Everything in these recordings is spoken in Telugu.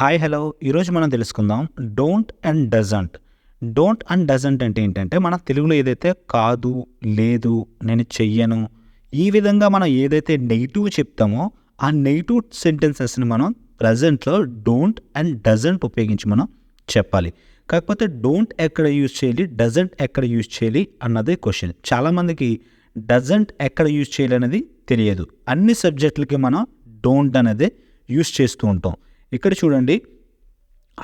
Hi hello. ఈరోజు మనం తెలుసుకుందాం don't and doesn't. Don't and doesn't అంటే ఏంటంటే మన తెలుగులో ఏదైతే కాదు లేదు నేను చెయ్యను ఈ విధంగా మనం ఏదైతే నెగిటివ్ చెప్తామో ఆ నెగిటివ్ సెంటెన్సెస్ని మనం ప్రజెంట్లో డోంట్ అండ్ డజంట్ ఉపయోగించి మనం చెప్పాలి. కాకపోతే డోంట్ ఎక్కడ యూజ్ చేయాలి డజంట్ ఎక్కడ యూజ్ చేయాలి అన్నదే క్వశ్చన్. చాలామందికి డజంట్ ఎక్కడ యూజ్ చేయాలి అనేది తెలియదు. అన్ని సబ్జెక్టులకి మనం డోంట్ అనేది యూజ్ చేస్తూ ఉంటాం. ఇక్కడ చూడండి.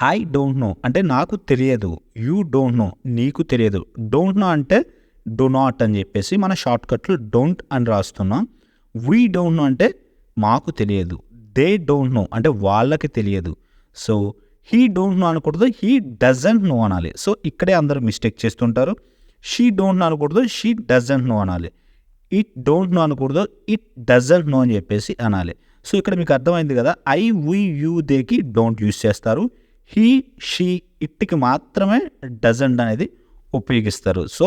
ఐ డోంట్ నో అంటే నాకు తెలియదు. యూ డోంట్ నో నీకు తెలియదు. డోంట్ నో అంటే డో నాట్ అని చెప్పేసి మన షార్ట్కట్లో డోంట్ అని రాస్తున్నాం. వీ డోంట్ నో అంటే మాకు తెలియదు. దే డోంట్ నో అంటే వాళ్ళకి తెలియదు. సో హీ డోంట్ నో అనకూడదు. హీ డజంట్ నో అనాలి. సో ఇక్కడే అందరూ మిస్టేక్ చేస్తుంటారు. షీ డోంట్ నో అనకూడదు. షీ డజంట్ నో అనాలి. ఇట్ డోంట్ నో అనకూడదు. ఇట్ డజంట్ నో అని చెప్పేసి అనాలి. సో ఇక్కడ మీకు అర్థమైంది కదా ఐ వి యూ దేకి డోంట్ యూస్ చేస్తారు. హీ షీ ఇట్కి మాత్రమే డజంట్ అనేది ఉపయోగిస్తారు. సో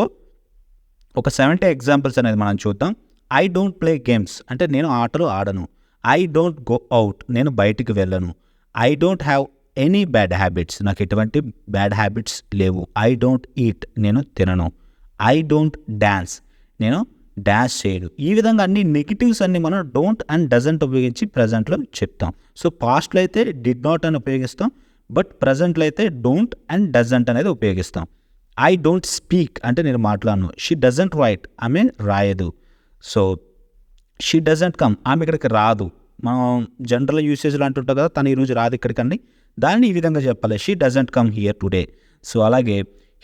ఒక సెవెంటీ ఎగ్జాంపుల్స్ అనేది మనం చూద్దాం. ఐ డోంట్ ప్లే గేమ్స్ అంటే నేను ఆటలు ఆడను. ఐ డోంట్ గో అవుట్ నేను బయటికి వెళ్ళను. I don't have any bad habits నాకు ఎటువంటి బ్యాడ్ హ్యాబిట్స్ లేవు. ఐ డోంట్ ఈట్ నేను తినను. ఐ డోంట్ డ్యాన్స్ నేను డాష్ చేయడు. ఈ విధంగా అన్ని నెగిటివ్స్ అన్ని మనం డోంట్ అండ్ డజంట్ ఉపయోగించి ప్రజెంట్లో చెప్తాం. సో పాస్ట్లో అయితే డిడ్ నాట్ అని ఉపయోగిస్తాం. బట్ ప్రజెంట్లో అయితే డోంట్ అండ్ డజంట్ అనేది ఉపయోగిస్తాం. ఐ డోంట్ స్పీక్ అంటే నేను మాట్లాడను. షీ డజంట్ రైట్ ఆమె రాయదు. సో షీ డజంట్ కమ్ ఆమె ఇక్కడికి రాదు. మనం జనరల్ యూసేజ్లో అంటుంటాం కదా తను ఈరోజు రాదు ఇక్కడికండి. దాన్ని ఈ విధంగా చెప్పాలి. She doesn't come here today so అలాగే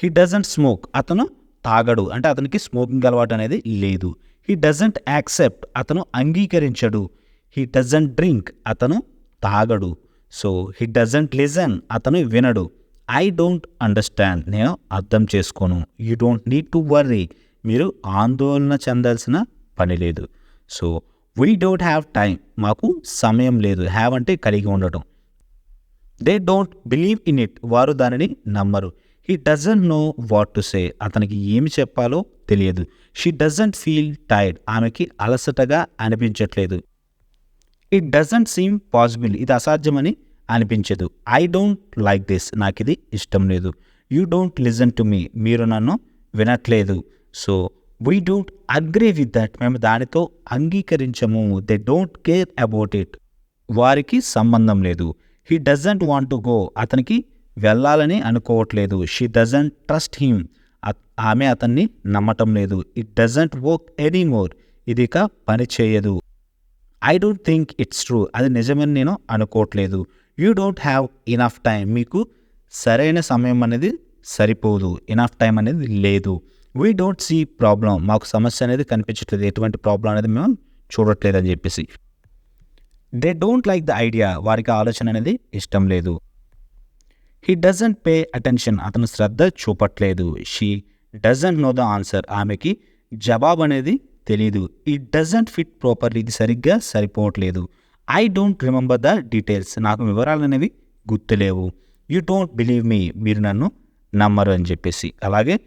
హీ డజంట్ స్మోక్ అతను తాగడు. అంటే అతనికి స్మోకింగ్ అలవాటు అనేది లేదు. హీ డజంట్ యాక్సెప్ట్ అతను అంగీకరించడు. హీ డజంట్ డ్రింక్ అతను తాగడు. సో హీ డజంట్ లిజన్ అతను వినడు. ఐ డోంట్ అండర్స్టాండ్ నేను అర్థం చేసుకోను. You don't need to worry మీరు ఆందోళన చెందాల్సిన పని లేదు. So we don't have time మాకు సమయం లేదు. హ్యావ్ అంటే కలిగి ఉండటం. They don't believe in it వారు దానిని నమ్మరు. He doesn't know what to say అతనికి ఏమి చెప్పాలో తెలియదు. షీ డజంట్ ఫీల్ టైర్డ్ ఆమెకి అలసటగా అనిపించట్లేదు. ఇట్ డజంట్ సీమ్ పాసిబుల్ ఇది అసాధ్యమని అనిపించదు. ఐ డోంట్ లైక్ దిస్ నాకు ఇది ఇష్టం లేదు. You don't listen to me మీరు నన్ను వినట్లేదు. So we don't agree with that మేము దానితో అంగీకరించము. They don't care about it వారికి సంబంధం లేదు. He doesn't want to go అతనికి వెళ్ళాలని అనుకోవట్లేదు. షీ డజంట్ ట్రస్ట్ హిమ్ ఆమె అతన్ని నమ్మటం లేదు. It doesn't work any more ఇది ఇక పని చేయదు. I don't think it's true అది నిజమని నేను అనుకోవట్లేదు. You don't have enough time మీకు సరైన సమయం అనేది సరిపోదు. ఇనఫ్ టైం అనేది లేదు. వీ డోంట్ సీ ప్రాబ్లం మాకు సమస్య అనేది కనిపించట్లేదు. ఎటువంటి ప్రాబ్లం అనేది మేము చూడట్లేదు అని చెప్పేసి. They don't like the idea వారికి ఆలోచన అనేది ఇష్టం లేదు. హీ డజంట్ పే అటెన్షన్ అతను శ్రద్ధ చూపట్లేదు. She doesn't know the answer ఆమెకి జవాబు అనేది తెలియదు ఈ డజంట్ ఫిట్ ప్రాపర్లీ ఇది సరిగ్గా సరిపోవట్లేదు. I don't remember the details నాకు వివరాలు అనేవి గుర్తులేవు. యూ డోంట్ బిలీవ్ మీ మీరు నన్ను నమ్మరు అని చెప్పేసి. అలాగే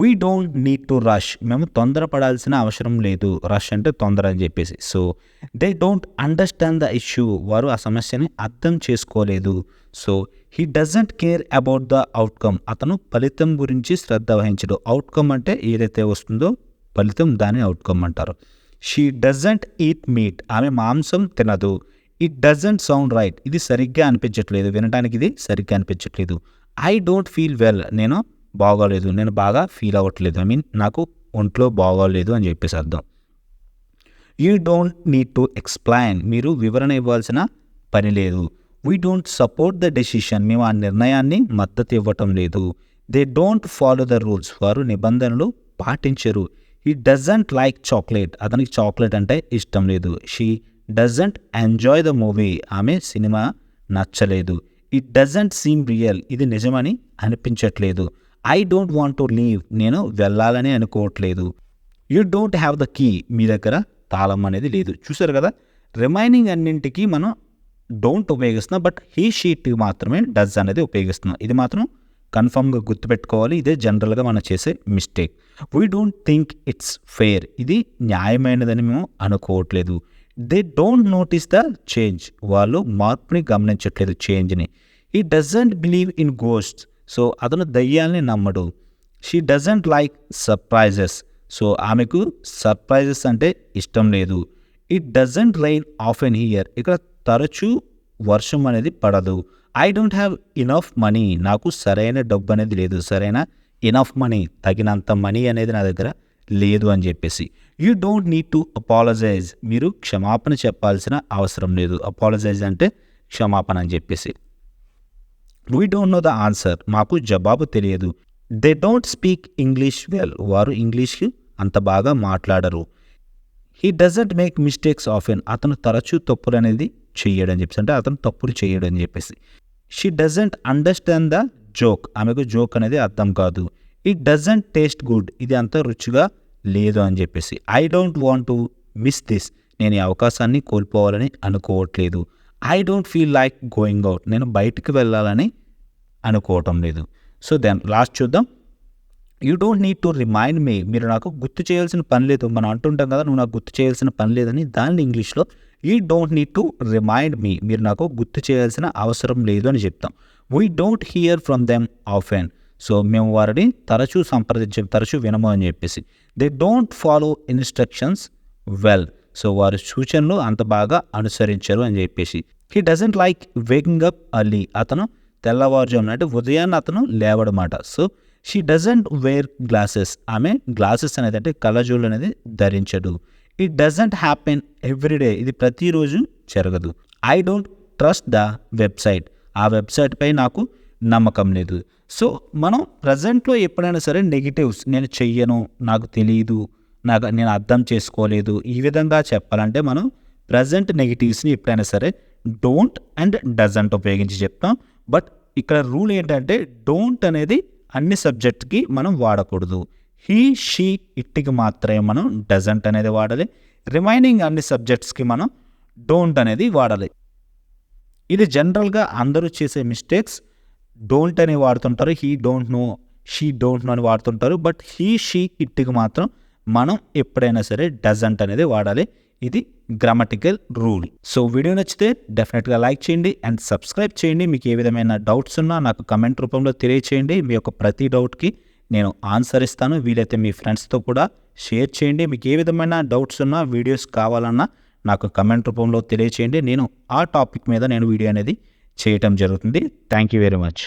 we don't need to rush మేము తొందరపడాల్సిన అవసరం లేదు. రష్ అంటే తొందర అని చెప్పేసి. So they don't understand the issue వారు ఆ సమస్యని అర్థం చేసుకోలేదు. So he doesn't care about the outcome అతను ఫలితం గురించి శ్రద్ధ వహించడు. అవుట్కమ్ అంటే ఏదైతే వస్తుందో ఫలితం దాని అవుట్కమ్ అంటారు. షీ డజంట్ ఈట్ మీట్ ఆమె మాంసం తినదు. ఇట్ డజంట్ సౌండ్ రైట్ ఇది సరిగ్గా అనిపించట్లేదు. వినడానికి ఇది సరిగ్గా అనిపించట్లేదు. ఐ డోంట్ ఫీల్ వెల్ నేను బాగోలేదు నేను బాగా ఫీల్ అవ్వట్లేదు. ఐ మీన్ నాకు ఒంట్లో బాగోలేదు అని చెప్పేసి అర్థం. You don't need to explain మీరు వివరణ ఇవ్వాల్సిన పని లేదు. We don't support the decision మేము ఆ నిర్ణయాన్ని మద్దతు ఇవ్వటం లేదు. They don't follow the rules వారు నిబంధనలు పాటించరు. ఈ డజంట్ లైక్ చాక్లెట్ అతనికి చాక్లెట్ అంటే ఇష్టం లేదు. She doesn't enjoy the movie ఆమె సినిమా నచ్చలేదు. ఇట్ డజంట్ సీమ్ రియల్ ఇది నిజమని అనిపించట్లేదు. I don't want to leave నేను వెళ్ళాలని అనుకోవట్లేదు. You don't have the key మీ దగ్గర తాళం అనేది లేదు. చూసారు కదా? రిమైనింగ్ అన్నింటికి మనం డోంట్ ఉపయోగిస్తున్నాం. బట్ హీ షీట్ మాత్రమే డజ్ అనేది ఉపయోగిస్తున్నాం. ఇది మాత్రం కన్ఫామ్గా గుర్తుపెట్టుకోవాలి. ఇదే జనరల్గా మనం చేసే mistake we don't think it's fair ఇది న్యాయమైనదని మేము అనుకోవట్లేదు. They don't notice the change వాళ్ళు మార్పుని గమనించట్లేదు చేంజ్ని he doesn't believe in ghost so అతను దయ్యాల్ని నమ్మడు. She doesn't like surprises so ఆమెకు సర్ప్రైజెస్ అంటే ఇష్టం లేదు. It doesn't rain often here ఇక్కడ తరచూ వర్షం అనేది పడదు. I don't have enough money నాకు సరైన డబ్బు అనేది లేదు. సరైన ఇనఫ్ మనీ తగినంత మనీ అనేది నా దగ్గర లేదు అని చెప్పేసి. You don't need to apologise మీరు క్షమాపణ చెప్పాల్సిన అవసరం లేదు. అపాలజైజ్ అంటే క్షమాపణ అని చెప్పేసి. We don't know the answer మాకు జవాబు తెలియదు. They don't speak English well వారు ఇంగ్లీష్ అంత బాగా మాట్లాడరు. He doesn't make mistakes often అతను తరచూ తప్పులు అనేది చెయ్యడని చెప్పేసి అంటే అతను తప్పులు చేయడం అని చెప్పేసి. She doesn't understand the joke ఆమెకు జోక్ అనేది అర్థం కాదు. ఇట్ డజంట్ టేస్ట్ గుడ్ ఇది అంత రుచిగా లేదు అని చెప్పేసి. I don't want to miss this నేను ఈ అవకాశాన్ని కోల్పోవాలని అనుకోవట్లేదు. I don't feel like going out నేను బయటికి వెళ్ళాలని అనుకోవటం లేదు. సో దెన్ లాస్ట్ చూద్దాం. You don't need to remind me మీరు నాకు గుర్తు చేయాల్సిన పని లేదు. మనం అంటుంటాం కదా నువ్వు నాకు గుర్తు చేయాల్సిన పని లేదని. దాన్ని ఇంగ్లీష్లో you don't need to remind me మీరు నాకు గుర్తు చేయాల్సిన అవసరం లేదు అని చెప్తాం. We don't hear from them often so మేము వారిని తరచూ సంప్రదించాం తరచూ వినము అని చెప్పేసి. They don't follow instructions well so వారి సూచనలు అంత బాగా అనుసరించరు అని చెప్పేసి. He doesn't like waking up early అతను తెల్లవారుజామున అంటే ఉదయాన్నే అతను లేవడమాట. So she doesn't wear glasses ఆమె గ్లాసెస్ అనేది అంటే కళ్ళజోళ్ళు అనేది ధరించడు ఇట్ డజంట్ హ్యాపెన్ ఎవ్రీడే ఇది ప్రతిరోజు జరగదు. I don't trust the website ఆ వెబ్సైట్పై నాకు నమ్మకం లేదు. సో మనం ప్రజెంట్లో ఎప్పుడైనా సరే నెగిటివ్స్ నేను చెయ్యను నాకు తెలియదు నాకు నేను అర్థం చేసుకోలేదు ఈ విధంగా చెప్పాలంటే మనం ప్రజెంట్ నెగిటివ్స్ని ఎప్పుడైనా సరే డోంట్ అండ్ డజంట్ ఉపయోగించి చెప్తాం. బట్ ఇక్కడ రూల్ ఏంటంటే డోంట్ అనేది అన్ని సబ్జెక్ట్కి మనం వాడకూడదు. హీ షీ ఇట్టికి మాత్రమే మనం డజంట్ అనేది వాడాలి. రిమైనింగ్ అన్ని సబ్జెక్ట్స్కి మనం డోంట్ అనేది వాడాలి. ఇది జనరల్గా అందరూ చేసే మిస్టేక్స్ డోంట్ అని వాడుతుంటారు. He don't know she don't know అని వాడుతుంటారు. బట్ హీ షీ ఇట్టికి మాత్రం మనం ఎప్పుడైనా సరే డజంట్ అనేది వాడాలి. ఇది గ్రామటికల్ రూల్ సో వీడియో నచ్చితే డెఫినెట్గా లైక్ చేయండి అండ్ సబ్స్క్రైబ్ చేయండి. మీకు ఏ విధమైన డౌట్స్ ఉన్నా నాకు కమెంట్ రూపంలో తెలియచేయండి. మీ యొక్క ప్రతి డౌట్కి నేను ఆన్సర్ ఇస్తాను. వీలైతే మీ ఫ్రెండ్స్తో కూడా షేర్ చేయండి. మీకు ఏ విధమైన డౌట్స్ ఉన్నా వీడియోస్ కావాలన్నా నాకు కమెంట్ రూపంలో తెలియచేయండి. నేను ఆ టాపిక్ మీద నేను వీడియో అనేది చేయటం జరుగుతుంది. Thank you very much